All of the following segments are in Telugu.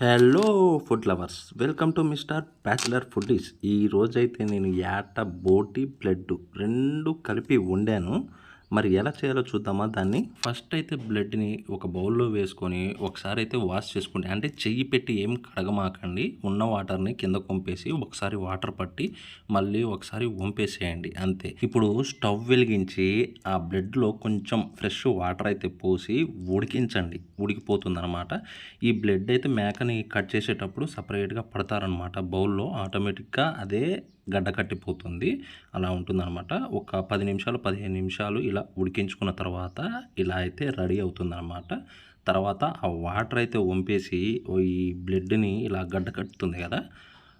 Hello food lovers welcome to mister bachelor foodies ఈ రోజైతే నేను యాట బోటి బ్లడ్ రెండు కలిపి వండాను. మరి ఎలా చేయాలో చూద్దామా? దాన్ని ఫస్ట్ అయితే బ్లడ్ని ఒక బౌల్లో వేసుకొని ఒకసారి అయితే వాష్ చేసుకోండి అంటే చెయ్యి పెట్టి ఏం కడగమాకండి. ఉన్న వాటర్ని కింద కొంపేసి ఒకసారి వాటర్ పట్టి మళ్ళీ ఒకసారి వంపేసేయండి. అంతే. ఇప్పుడు స్టవ్ వెలిగించి ఆ బ్లడ్లో కొంచెం ఫ్రెష్ వాటర్ అయితే పోసి ఉడికించండి. ఉడికిపోతుందనమాట ఈ బ్లడ్ అయితే మేకని కట్ చేసేటప్పుడు సపరేట్గా పడతారనమాట బౌల్లో. ఆటోమేటిక్గా అదే గడ్డ కట్టిపోతుంది. అలా ఉంటుందన్నమాట. ఒక పది నిమిషాలు పదిహేను నిమిషాలు ఇలా ఉడికించుకున్న తర్వాత ఇలా అయితే రెడీ అవుతుందన్నమాట. తర్వాత ఆ వాటర్ అయితే వంపేసి ఈ బ్లడ్ని ఇలా గడ్డ కట్టుతుంది కదా.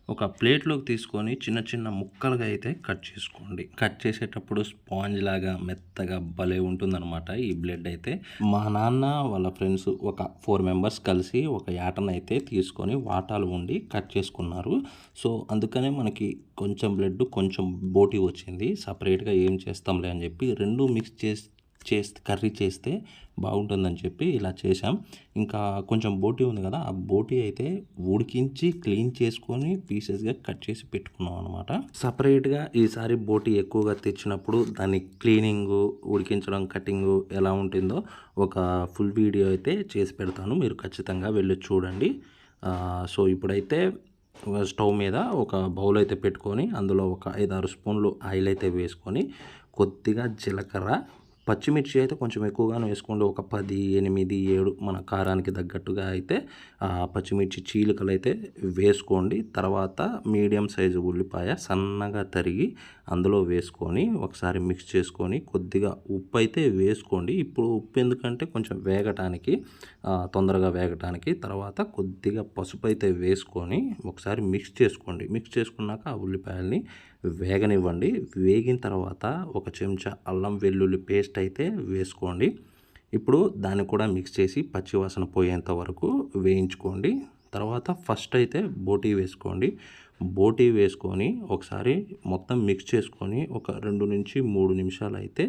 ఒక ప్లేట్లోకి తీసుకొని చిన్న చిన్న ముక్కలుగా అయితే కట్ చేసుకోండి. కట్ చేసేటప్పుడు స్పాంజ్ లాగా మెత్తగా భలే ఉంటుందన్నమాట ఈ బ్లడ్ అయితే. మా నాన్న వాళ్ళ ఫ్రెండ్స్ ఒక ఫోర్ మెంబర్స్ కలిసి ఒక యాటను అయితే తీసుకొని వాటాలు ఉండి కట్ చేసుకున్నారు. సో అందుకనే మనకి కొంచెం బ్లడ్ కొంచెం బోటి వచ్చింది. సపరేట్గా ఏం చేస్తాంలే అని చెప్పి రెండు మిక్స్ చేసి చేస్తే కర్రీ చేస్తే బాగుంటుందని చెప్పి ఇలా చేసాం ఇంకా కొంచెం బోటీ ఉంది కదా ఆ బోటీ అయితే ఉడికించి క్లీన్ చేసుకొని పీసెస్గా కట్ చేసి పెట్టుకున్నాం అనమాట సపరేట్గా ఈసారి బోటీ ఎక్కువగా తెచ్చినప్పుడు దాని క్లీనింగ్ ఉడికించడం కటింగ్ ఎలా ఉంటుందో ఒక ఫుల్ వీడియో అయితే చేసి పెడతాను. మీరు ఖచ్చితంగా వెళ్ళి చూడండి. సో ఇప్పుడైతే స్టవ్ మీద ఒక బౌల్ అయితే పెట్టుకొని అందులో ఒక ఐదారు స్పూన్లు ఆయిల్ అయితే వేసుకొని కొద్దిగా జీలకర్ర పచ్చిమిర్చి అయితే కొంచెం ఎక్కువగానే వేసుకోండి. ఒక పది ఎనిమిది ఏడు మన కారానికి తగ్గట్టుగా అయితే పచ్చిమిర్చి చీలికలు అయితే వేసుకోండి. తర్వాత మీడియం సైజు ఉల్లిపాయ సన్నగా తరిగి అందులో వేసుకొని ఒకసారి మిక్స్ చేసుకొని కొద్దిగా ఉప్పు అయితే వేసుకోండి. ఇప్పుడు ఉప్పు ఎందుకంటే కొంచెం వేగటానికి తొందరగా వేగటానికి తర్వాత కొద్దిగా పసుపు అయితే వేసుకొని ఒకసారి మిక్స్ చేసుకోండి. మిక్స్ చేసుకున్నాక ఆ ఉల్లిపాయల్ని వేగనివ్వండి. వేగిన తర్వాత ఒక చెంచా అల్లం వెల్లుల్లి పేస్ట్ అయితే వేసుకోండి. ఇప్పుడు దాన్ని కూడా మిక్స్ చేసి పచ్చివాసన పోయేంత వరకు వేయించుకోండి. తర్వాత ఫస్ట్ అయితే బోటీ వేసుకోండి. బోటీ వేసుకొని ఒకసారి మొత్తం మిక్స్ చేసుకొని ఒక రెండు నుంచి మూడు నిమిషాలు అయితే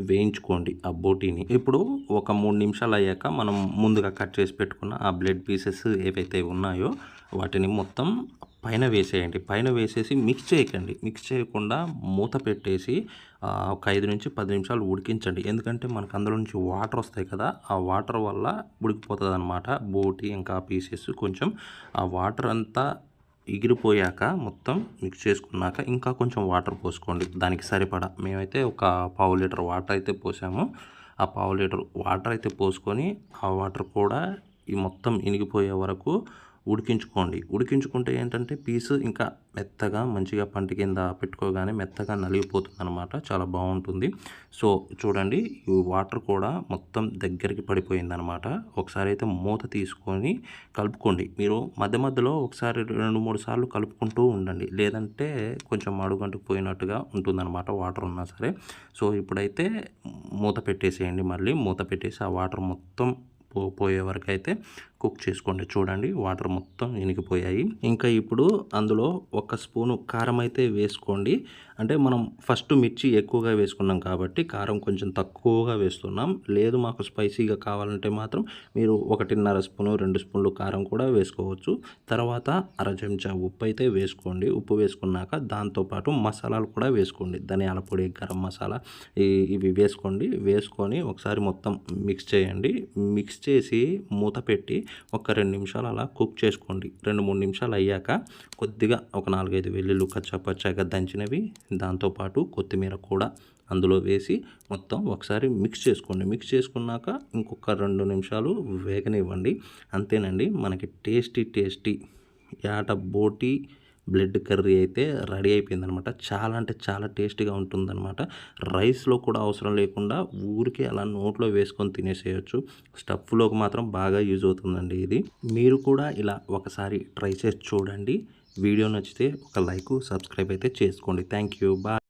వేయించుకోండి ఆ బోటీని. ఇప్పుడు ఒక మూడు నిమిషాలు అయ్యాక మనం ముందుగా కట్ చేసి పెట్టుకున్న ఆ బ్లడ్ పీసెస్ ఏవైతే ఉన్నాయో వాటిని మొత్తం పైన వేసేయండి. పైన వేసేసి మిక్స్ చేయకండి. మిక్స్ చేయకుండా మూత పెట్టేసి ఒక ఐదు నుంచి పది నిమిషాలు ఉడికించండి. ఎందుకంటే మనకు అందులో నుంచి వాటర్ వస్తాయి కదా ఆ వాటర్ వల్ల ఉడికిపోతుంది అనమాట బోటి ఇంకా పీసెస్ కొంచెం ఆ వాటర్ అంతా ఎగిరిపోయాక మొత్తం మిక్స్ చేసుకున్నాక ఇంకా కొంచెం వాటర్ పోసుకోండి. దానికి సరిపడా మేమైతే ఒక పావు లీటర్ వాటర్ అయితే పోసాము. ఆ పావు లీటర్ వాటర్ అయితే పోసుకొని ఆ వాటర్ కూడా ఈ మొత్తం ఇనిగిపోయే వరకు ఉడికించుకోండి. ఉడికించుకుంటే ఏంటంటే పీసు ఇంకా మెత్తగా మంచిగా పంట కింద పెట్టుకోగానే మెత్తగా నలిగిపోతుంది అనమాట చాలా బాగుంటుంది. సో చూడండి ఈ వాటర్ కూడా మొత్తం దగ్గరికి పడిపోయింది అనమాట ఒకసారి అయితే మూత తీసుకొని కలుపుకోండి. మీరు మధ్య మధ్యలో ఒకసారి రెండు మూడు సార్లు కలుపుకుంటూ ఉండండి. లేదంటే కొంచెం అడుగంటుకు పోయినట్టుగా ఉంటుందన్నమాట వాటర్ ఉన్నా సరే. సో ఇప్పుడైతే మూత పెట్టేసేయండి మళ్ళీ. మూత పెట్టేసి ఆ వాటర్ మొత్తం పో పోయే వరకు అయితే కుక్ చేసుకోండి. చూడండి వాటర్ మొత్తం ఇనికిపోయాయి ఇంకా ఇప్పుడు అందులో ఒక స్పూను కారం అయితే వేసుకోండి. అంటే మనం ఫస్ట్ మిర్చి ఎక్కువగా వేసుకున్నాం కాబట్టి కారం కొంచెం తక్కువగా వేస్తున్నాం. లేదు మాకు స్పైసీగా కావాలంటే మాత్రం మీరు ఒకటిన్నర స్పూను రెండు స్పూన్లు కారం కూడా వేసుకోవచ్చు. తర్వాత అర చెంచా ఉప్పు అయితే వేసుకోండి. ఉప్పు వేసుకున్నాక దాంతోపాటు మసాలాలు కూడా వేసుకోండి. ధనియాల పొడి గరం మసాలా ఇవి వేసుకోండి. వేసుకొని ఒకసారి మొత్తం మిక్స్ చేయండి. మిక్స్ చేసి మూత పెట్టి ఒక రెండు నిమిషాలు అలా కుక్ చేసుకోండి. రెండు మూడు నిమిషాలు అయ్యాక కొద్దిగా ఒక నాలుగైదు వెల్లుల్లి కచ్చాపచ్చాగా దంచినవి దాంతోపాటు కొత్తిమీర కూడా అందులో వేసి మొత్తం ఒకసారి మిక్స్ చేసుకోండి. మిక్స్ చేసుకున్నాక ఇంకొక రెండు నిమిషాలు వేగనివ్వండి. అంతేనండి మనకి టేస్టీ టేస్టీ యాట బోటి బ్లడ్ కర్రీ అయితే రెడీ అయిపోయిందనమాట. చాలా అంటే చాలా టేస్టీగా ఉంటుందన్నమాట రైస్లో కూడా అవసరం లేకుండా ఊరికే అలా నోట్లో వేసుకొని తినేసేయచ్చు. స్టఫ్లోకి మాత్రం బాగా యూజ్ అవుతుందండి ఇది. మీరు కూడా ఇలా ఒకసారి ట్రై చేసి చూడండి. వీడియో నచ్చితే ఒక లైక్ సబ్స్క్రైబ్ అయితే చేసుకోండి. Thank you. బాయ్.